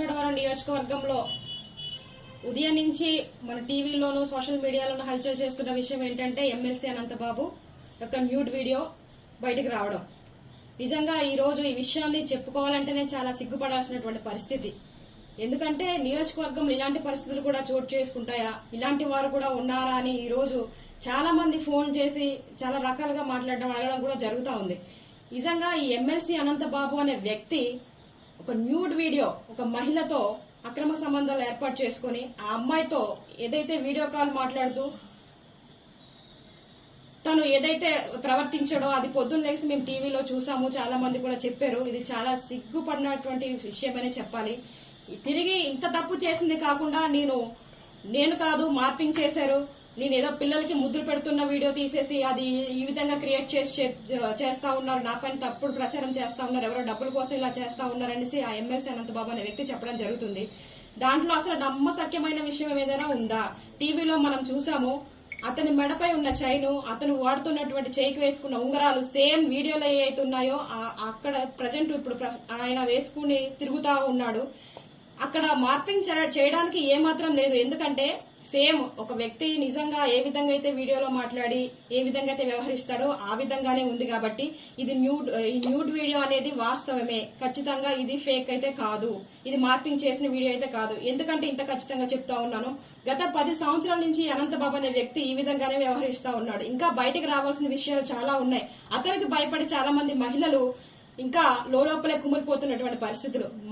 రంపచోడవరం నియోజకవర్గంలో ఉదయం నుంచి మన టీవీలోను సోషల్ మీడియాలోనూ హల్చల్ చేస్తున్న విషయం ఏంటంటే ఎమ్మెల్సీ అనంతబాబు యొక్క న్యూడ్ వీడియో బయటకు రావడం. నిజంగా ఈరోజు ఈ విషయాన్ని చెప్పుకోవాలంటేనే చాలా సిగ్గుపడాల్సినటువంటి పరిస్థితి. ఎందుకంటే నియోజకవర్గంలో ఇలాంటి పరిస్థితులు కూడా చోటు చేసుకుంటాయా? ఇలాంటి వారు కూడా ఉన్నారా అని ఈ రోజు చాలా మంది ఫోన్ చేసి చాలా రకాలుగా మాట్లాడడం అడగడం కూడా జరుగుతూ ఉంది. నిజంగా ఈ ఎమ్మెల్సీ అనంతబాబు అనే వ్యక్తి ఒక న్యూడ్ వీడియో ఒక మహిళతో అక్రమ సంబంధాలు ఏర్పాటు చేసుకుని ఆ అమ్మాయితో ఏదైతే వీడియో కాల్ మాట్లాడుతూ తను ఏదైతే ప్రవర్తించాడో అది పొద్దున్న లేసి మేము టీవీలో చూసాము చాలా మంది కూడా చెప్పారు. ఇది చాలా సిగ్గుపడినటువంటి విషయమనే చెప్పాలి. తిరిగి ఇంత తప్పు చేసింది కాకుండా నేను నేను కాదు మార్పింగ్ చేశారు. నేను ఏదో పిల్లలకి ముద్దులు పెడుతున్న వీడియో తీసేసి అది ఈ విధంగా క్రియేట్ చేసి చేస్తా ఉన్నారు. నా పైన తప్పుడు ప్రచారం చేస్తా ఉన్నారు. ఎవరో డబ్బుల కోసం ఇలా చేస్తా ఉన్నారనేసి ఆ ఎమ్మెల్సీ అనంతబాబు అనే వ్యక్తి చెప్పడం జరుగుతుంది. దాంట్లో అసలు నమ్మసక్యమైన విషయం ఏదైనా ఉందా? టీవీలో మనం చూసాము అతని మెడపై ఉన్న చైను అతను వాడుతున్నటువంటి చేయికి వేసుకున్న ఉంగరాలు సేమ్ వీడియోలో ఏ అయితే ఉన్నాయో అక్కడ ప్రజెంట్ ఇప్పుడు ఆయన వేసుకుని తిరుగుతా ఉన్నాడు. అక్కడ మార్పింగ్ చేయడానికి ఏమాత్రం లేదు. ఎందుకంటే సేమ్ ఒక వ్యక్తి నిజంగా ఏ విధంగా అయితే వీడియోలో మాట్లాడి ఏ విధంగా అయితే వ్యవహరిస్తాడో ఆ విధంగానే ఉంది కాబట్టి ఇది న్యూడ్ ఈ న్యూడ్ వీడియో అనేది వాస్తవమే. ఖచ్చితంగా ఇది ఫేక్ అయితే కాదు. ఇది మార్పింగ్ చేసిన వీడియో అయితే కాదు. ఎందుకంటే ఇంత ఖచ్చితంగా చెప్తా ఉన్నాను. గత పది సంవత్సరాల నుంచి అనంతబాబు అనే వ్యక్తి ఈ విధంగానే వ్యవహరిస్తా ఉన్నాడు. ఇంకా బయటకు రావాల్సిన విషయాలు చాలా ఉన్నాయి. అతనికి భయపడి చాలా మంది మహిళలు ఇంకా లోపలే కుమిలిపోతున్నటువంటి పరిస్థితులు.